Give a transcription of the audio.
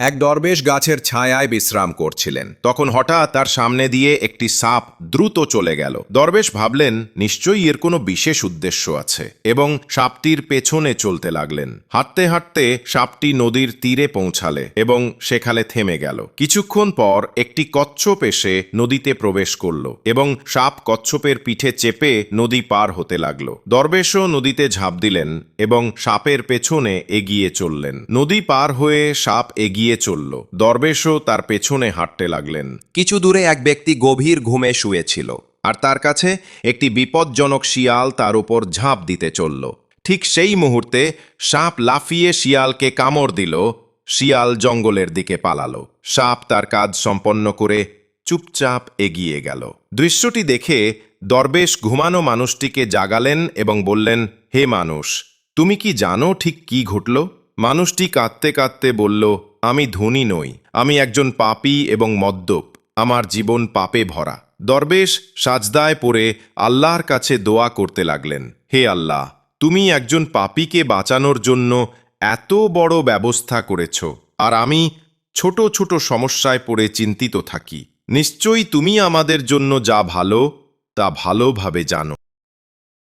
এক দরবেশ গাছের ছায়ায় বিশ্রাম করছিলেন। তখন হঠাৎ তার সামনে দিয়ে একটি সাপ দ্রুত চলে গেল। দরবেশ ভাবলেন, নিশ্চয়ই এর কোনো বিশেষ উদ্দেশ্য আছে। এবং সাপটির পেছনে চলতে লাগলেন। হাঁটতে হাঁটতে সাপটি নদীর তীরে পৌঁছালে এবং সেখানে থেমে গেল। কিছুক্ষণ পর একটি কচ্ছপ এসে নদীতে প্রবেশ করল এবং সাপ কচ্ছপের পিঠে চেপে নদী পার হতে লাগল। দরবেশও নদীতে ঝাঁপ দিলেন এবং সাপের পেছনে এগিয়ে চললেন। নদী পার হয়ে সাপ এগিয়ে চলল। দরবেশও তার পেছনে হাঁটতে লাগলেন। কিছু দূরে এক ব্যক্তি গভীর ঘুমে শুয়েছিল, আর তার কাছে একটি বিপজ্জনক শিয়াল তার উপর ঝাঁপ দিতে চলল। ঠিক সেই মুহূর্তে সাপ লাফিয়ে শিয়ালকে কামড় দিল, শিয়াল জঙ্গলের দিকে পালালো। সাপ তার কাজ সম্পন্ন করে চুপচাপ এগিয়ে গেল। দৃশ্যটি দেখে দরবেশ ঘুমানো মানুষটিকে জাগালেন এবং বললেন, হে মানুষ, তুমি কি জানো ঠিক কি ঘটল? মানুষটি কাঁদতে কাঁদতে বলল আমি ধনী নই, আমি একজন পাপী এবং মদ্যপ, আমার জীবন পাপে ভরা। দরবেশ সাজদায় পড়ে আল্লাহর কাছে দোয়া করতে লাগলেন, হে আল্লাহ, তুমি একজন পাপীকে বাঁচানোর জন্য এত বড় ব্যবস্থা করেছ, আর আমি ছোট ছোট সমস্যায় পড়ে চিন্তিত থাকি। নিশ্চয়ই তুমি আমাদের জন্য যা ভালো, তা ভালোভাবে জানো।